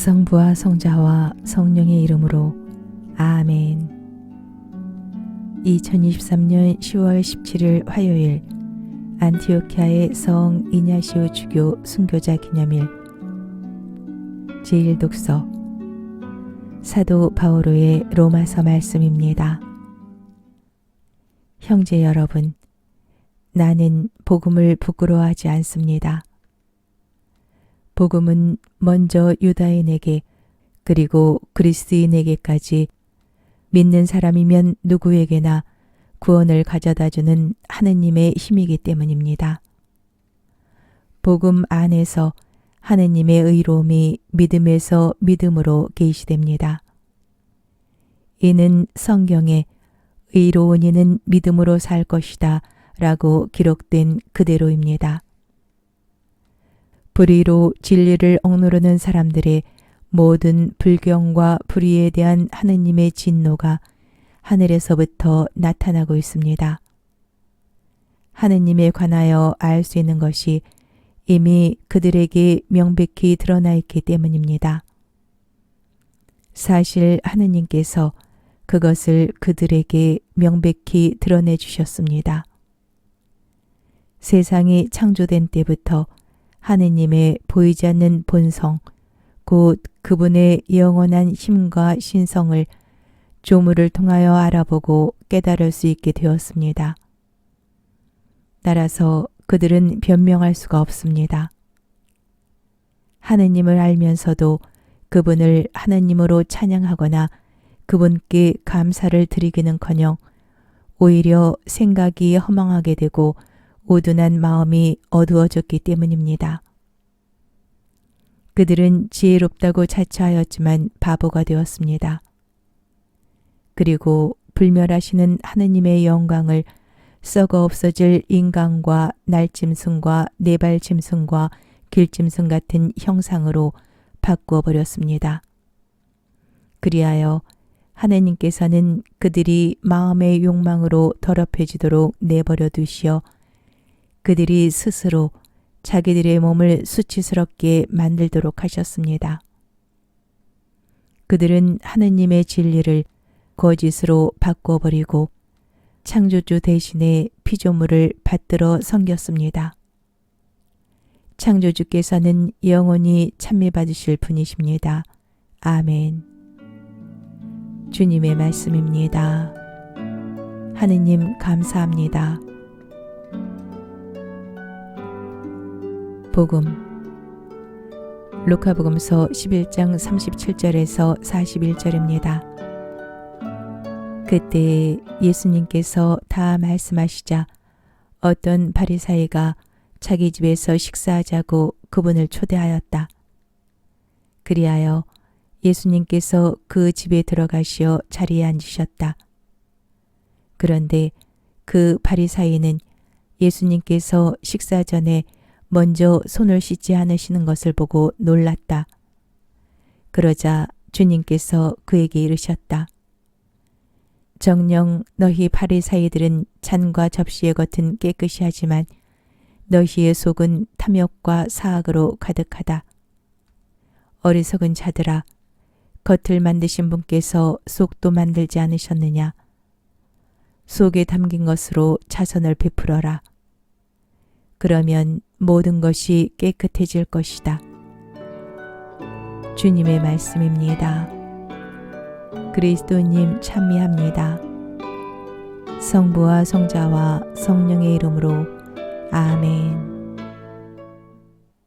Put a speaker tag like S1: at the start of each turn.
S1: 성부와 성자와 성령의 이름으로 아멘. 2023년 10월 17일 화요일 안티오키아의 성 이냐시오 주교 순교자 기념일 제1독서 사도 바오로의 로마서 말씀입니다. 형제 여러분, 나는 복음을 부끄러워하지 않습니다. 복음은 먼저 유다인에게 그리고 그리스인에게까지 믿는 사람이면 누구에게나 구원을 가져다 주는 하느님의 힘이기 때문입니다. 복음 안에서 하느님의 의로움이 믿음에서 믿음으로 계시됩니다. 이는 성경에 의로운 이는 믿음으로 살 것이다 라고 기록된 그대로입니다. 불의로 진리를 억누르는 사람들의 모든 불경과 불의에 대한 하느님의 진노가 하늘에서부터 나타나고 있습니다. 하느님에 관하여 알 수 있는 것이 이미 그들에게 명백히 드러나 있기 때문입니다. 사실 하느님께서 그것을 그들에게 명백히 드러내 주셨습니다. 세상이 창조된 때부터 하느님의 보이지 않는 본성, 곧 그분의 영원한 힘과 신성을 조물을 통하여 알아보고 깨달을 수 있게 되었습니다. 따라서 그들은 변명할 수가 없습니다. 하느님을 알면서도 그분을 하느님으로 찬양하거나 그분께 감사를 드리기는커녕 오히려 생각이 허망하게 되고 오둔한 마음이 어두워졌기 때문입니다. 그들은 지혜롭다고 자처하였지만 바보가 되었습니다. 그리고 불멸하시는 하느님의 영광을 썩어 없어질 인간과 날짐승과 네발짐승과 길짐승 같은 형상으로 바꾸어 버렸습니다. 그리하여 하느님께서는 그들이 마음의 욕망으로 더럽혀지도록 내버려 두시어 그들이 스스로 자기들의 몸을 수치스럽게 만들도록 하셨습니다. 그들은 하느님의 진리를 거짓으로 바꿔버리고 창조주 대신에 피조물을 받들어 섬겼습니다. 창조주께서는 영원히 찬미받으실 분이십니다. 아멘. 주님의 말씀입니다. 하느님 감사합니다. 복음 루카복음서 11장 37절에서 41절입니다. 그때 예수님께서 다 말씀하시자 어떤 바리사이가 자기 집에서 식사하자고 그분을 초대하였다. 그리하여 예수님께서 그 집에 들어가시어 자리에 앉으셨다. 그런데 그 바리사이는 예수님께서 식사 전에 먼저 손을 씻지 않으시는 것을 보고 놀랐다. 그러자 주님께서 그에게 이르셨다. 정령 너희 바리사이들은 잔과 접시의 겉은 깨끗이 하지만 너희의 속은 탐욕과 사악으로 가득하다. 어리석은 자들아, 겉을 만드신 분께서 속도 만들지 않으셨느냐? 속에 담긴 것으로 자선을 베풀어라. 그러면 모든 것이 깨끗해질 것이다. 주님의 말씀입니다. 그리스도님 찬미합니다. 성부와 성자와 성령의 이름으로 아멘.